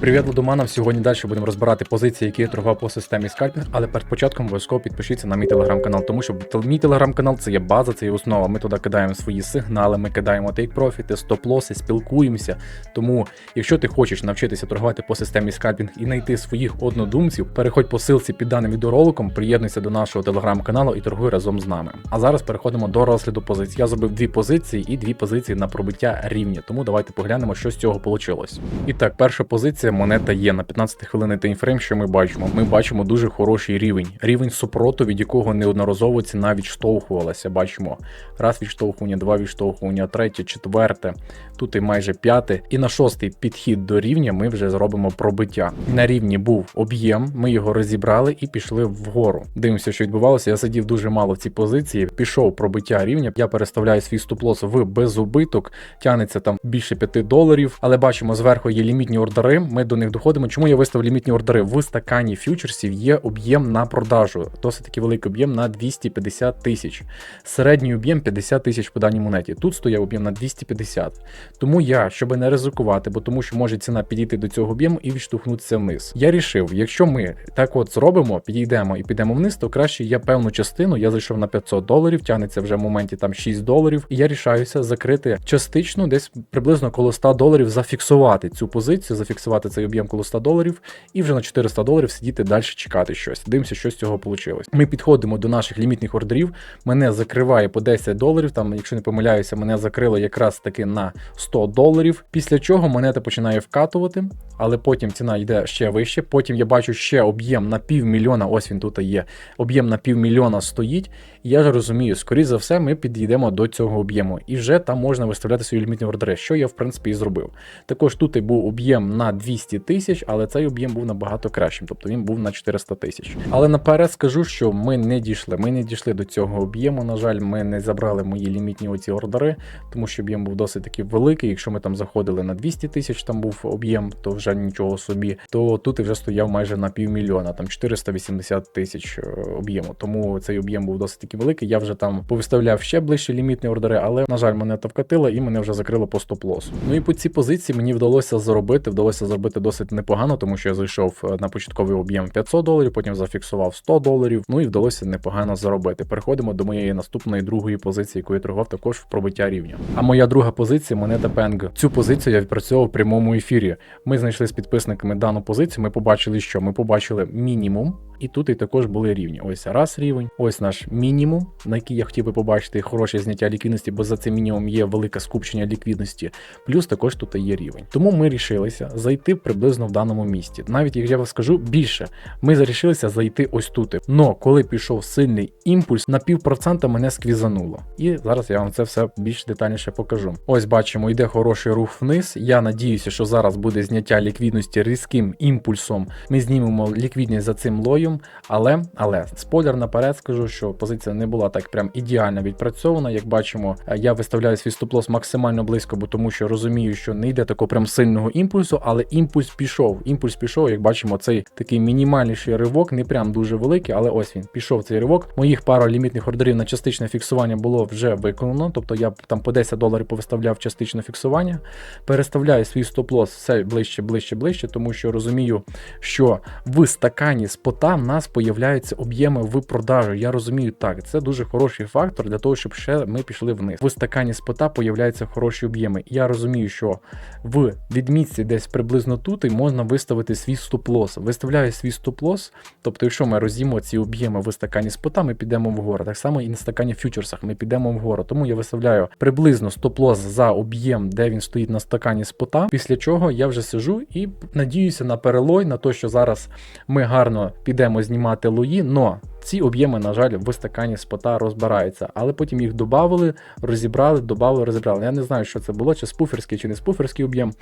Привіт, Ладоманам. Сьогодні далі будемо розбирати позиції, які я торгував по системі скальпінг, але перед початком обов'язково підпишіться на мій телеграм-канал, тому що мій телеграм-канал це є база, це є основа. Ми туди кидаємо свої сигнали, ми кидаємо тейк-профіти, стоп-лоси, спілкуємося. Тому, якщо ти хочеш навчитися торгувати по системі скальпінг і знайти своїх однодумців, переходь по ссылці під даним відеороликом, приєднуйся до нашого телеграм-каналу і торгуй разом з нами. А зараз переходимо до розгляду позицій. Я зробив дві позиції і дві позиції на пробиття рівня. Тому давайте поглянемо, що з цього вийшло. І так, перша позиція монета є на 15 хвилин таймфрейм. Що ми бачимо? Ми бачимо дуже хороший рівень. Рівень супроту, від якого неодноразово ціна відштовхувалася. Бачимо раз відштовхування, два відштовхування, третє, четверте. Тут і майже п'яте. І на шостий підхід до рівня ми вже зробимо пробиття. На рівні був об'єм, ми його розібрали і пішли вгору. Дивимося, що відбувалося. Я сидів дуже мало в цій позиції. Пішов пробиття рівня. Я переставляю свій стоп-лосс в безубиток. Тягнеться там більше 5 доларів. Але бачимо, зверху є лімітні ордери. Ми до них доходимо. Чому я виставив лімітні ордери? В стакані фьючерсів є об'єм на продажу. Досить таки великий об'єм на 250 тисяч. Середній об'єм 50 тисяч по даній монеті. Тут стояв об'єм на 250. Тому я, щоб не ризикувати, бо тому що може ціна підійти до цього об'єму і відштовхнутися вниз. Я рішив, якщо ми так от зробимо, підійдемо і підемо вниз, то краще я певну частину, я зайшов на 500 доларів, тягнеться вже в моменті там 6 доларів, і я рішаюся закрити частично, десь приблизно коло 100 доларів, зафіксувати цю позицію, зафіксувати цей об'єм коло 100 доларів, і вже на 400 доларів сидіти далі чекати щось. Дивимося, що з цього вийшло. Ми підходимо до наших лімітних ордерів. Мене закриває по 10 доларів. Там, якщо не помиляюся, мене закрило якраз таки на 100 доларів. Після чого монета починає вкатувати, але потім ціна йде ще вище. Потім я бачу ще об'єм на півмільйона. Ось він тут є. Об'єм на півмільйона стоїть. Я ж розумію, скоріше за все, ми підійдемо до цього об'єму. І вже там можна виставляти свої лімітні ордери, що я в принципі і зробив. Також тут і був об'єм на 200 тисяч, але цей об'єм був набагато кращим, тобто він був на 400 тисяч. Але наперед скажу, що ми не дійшли. Ми не дійшли до цього об'єму. На жаль, ми не забрали мої лімітні оці ордери, тому що об'єм був досить таки великий. Якщо ми там заходили на 200 тисяч, там був об'єм, то вже нічого собі. То тут і вже стояв майже на півмільйона, там 480 тисяч е, об'єму. Тому цей об'єм був досить таки великий. Я вже там повиставляв ще ближче лімітні ордери, але на жаль, монета вкатила і мене вже закрило по стоп-лосу. Ну і по цій позиції мені вдалося заробити. Вдалося зробити досить непогано, тому що я зайшов е, на початковий об'єм 500 доларів, потім зафіксував 100 доларів. Ну і вдалося непогано заробити. Переходимо до моєї наступної другої позиції, яку я торгував також в пробиття рівня. А моя друга позиція монета Пенг. Цю позицію я відпрацьовував в прямому ефірі. Ми знайшли з підписниками дану позицію. Ми побачили, що ми побачили мінімум. І тут і також були рівні. Ось раз рівень, ось наш мінімум, на який я хотів би побачити хороше зняття ліквідності, бо за цим мінімум є велике скупчення ліквідності. Плюс також тут є рівень. Тому ми рішилися зайти приблизно в даному місці. Навіть як я вам скажу більше, ми зарішилися зайти ось тут. Но коли пішов сильний імпульс, на півпроцента мене сквізануло. І зараз я вам це все більш детальніше покажу. Ось бачимо, йде хороший рух вниз. Я надіюся, що зараз буде зняття ліквідності різким імпульсом. Ми знімемо ліквідність за цим лоєм. Але, але спойлер наперед скажу, що позиція не була так прям ідеально відпрацьована. Як бачимо, е, я виставляю свій стоп-лосс максимально близько, бо тому що розумію, що не йде такого прям сильного імпульсу, але імпульс пішов. Імпульс пішов, як бачимо, цей такий мінімальніший ривок, не прям дуже великий, але ось він пішов цей ривок. Моїх пару лімітних ордерів на частичне фіксування було вже виконано. Тобто я там по 10 доларів повиставляв частичне фіксування. Переставляю свій стоп-лосс все ближче, ближче, ближче, тому що розумію, що в стакані спота в нас появляються об'єми в продажу. Я розумію так, це дуже хороший фактор для того, щоб ще ми пішли вниз. В стакані спота появляються хороші об'єми. Я розумію, що в відмітці десь приблизно тут і можна виставити свій стоп-лосс. Виставляю свій стоп-лосс, тобто, якщо ми роз'їмо ці об'єми в стакані спота, ми підемо вгору. Так само і на стакані фьючерсах ми підемо вгору. Тому я виставляю приблизно стоп-лосс за об'єм, де він стоїть на стакані спота. Після чого я вже сижу і надіюся на перелой, на те, що зараз ми гарно підемо знімати луї, но ці об'єми, на жаль, в стакані спота розбираються, але потім їх додали, розібрали, додали, розібрали. Я не знаю, що це було, чи спуферський, чи не спуферський об'єм.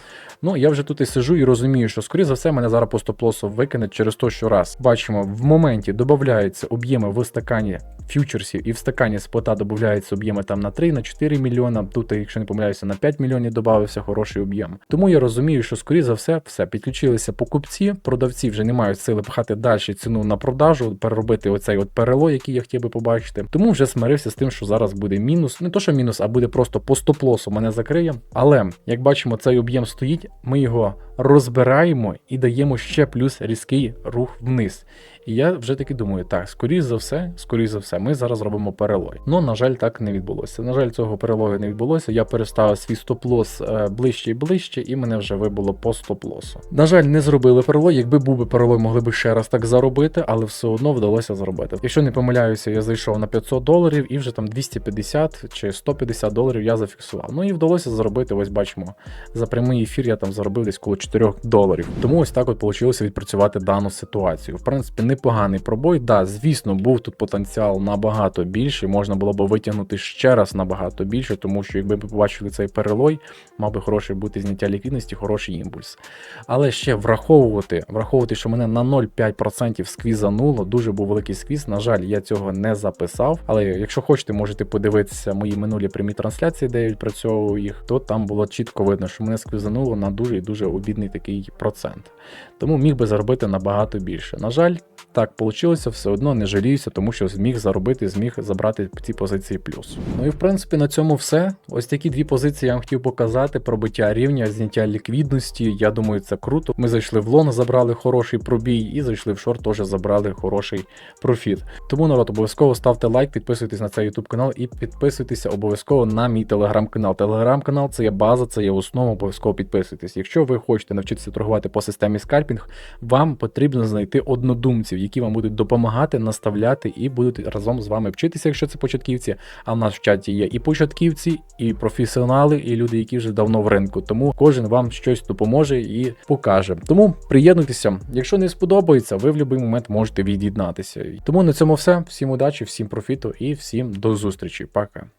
Ну я вже тут і сижу і розумію, що скоріше за все мене зараз по стоп-лосу викине через те, що раз бачимо, в моменті додаються об'єми в стакані фьючерсів, і в стакані спота додаються об'єми там на 3, на 4 мільйона. Тут, якщо не помиляюся, на 5 мільйонів додався хороший об'єм. Тому я розумію, що скоріше за все, все підключилися покупці, продавці вже не мають сили пхати далі ціну на продажу, переробити оце цей от перелой, який я хотів би побачити. Тому вже смирився з тим, що зараз буде мінус. Не то, що мінус, а буде просто по стоп-лосу мене закриє. Але як бачимо, цей об'єм стоїть, ми його розбираємо і даємо ще плюс різкий рух вниз. І я вже таки думаю, так, скоріш за все, скоріш за все, ми зараз робимо перелой. Ну, на жаль, так не відбулося. На жаль, цього перелою не відбулося. Я переставив свій стоп-лос е, ближче і ближче, і мене вже вибило по стоп-лосу. На жаль, не зробили перелой. Якби був би перелой, могли б ще раз так заробити, але все одно вдалося зробити. Якщо не помиляюся, я зайшов на 500 доларів і вже там 250 чи 150 доларів я зафіксував. Ну і вдалося заробити. Ось бачимо. За прямий ефір я там заробив десь коло 4 доларів. Тому ось так от вийшло відпрацювати дану ситуацію. В принципі, непоганий пробой. Да, звісно, був тут потенціал набагато більший. Можна було б витягнути ще раз набагато більше, тому що якби ви побачили цей перелой, мав би хороший бути зняття ліквідності, хороший імпульс. Але ще враховувати, враховувати, що мене на 0,5% сквізануло, дуже був великий сквіз. На жаль, я цього не записав. Але якщо хочете, можете подивитися мої минулі прямі трансляції, де я відпрацьовував їх, то там було чітко видно, що мене сквізануло на дуже і дуже обідний такий процент. Тому міг би заробити набагато більше. На жаль, так вийшло, все одно не жаліюся, тому що зміг заробити, зміг забрати ці позиції плюс. Ну і в принципі на цьому все. Ось такі дві позиції я вам хотів показати: пробиття рівня, зняття ліквідності. Я думаю, це круто. Ми зайшли в лон, забрали хороший пробій, і зайшли в шорт, теж забрали хороший профіт. Тому народ, обов'язково ставте лайк, підписуйтесь на цей YouTube канал і підписуйтеся обов'язково на мій телеграм-канал. Телеграм-канал це є база, це є основа, обов'язково підписуйтесь. Якщо ви хочете навчитися торгувати по системі скальпінг, вам потрібно знайти однодумців, які вам будуть допомагати, наставляти і будуть разом з вами вчитися, якщо це початківці. А в нас в чаті є і початківці, і професіонали, і люди, які вже давно в ринку. Тому кожен вам щось допоможе і покаже. Тому приєднуйтеся. Якщо не сподобається, ви в будь-який момент можете від'єднатися. Тому на цьому все. Всім удачі, всім профіту і всім до зустрічі. Пока.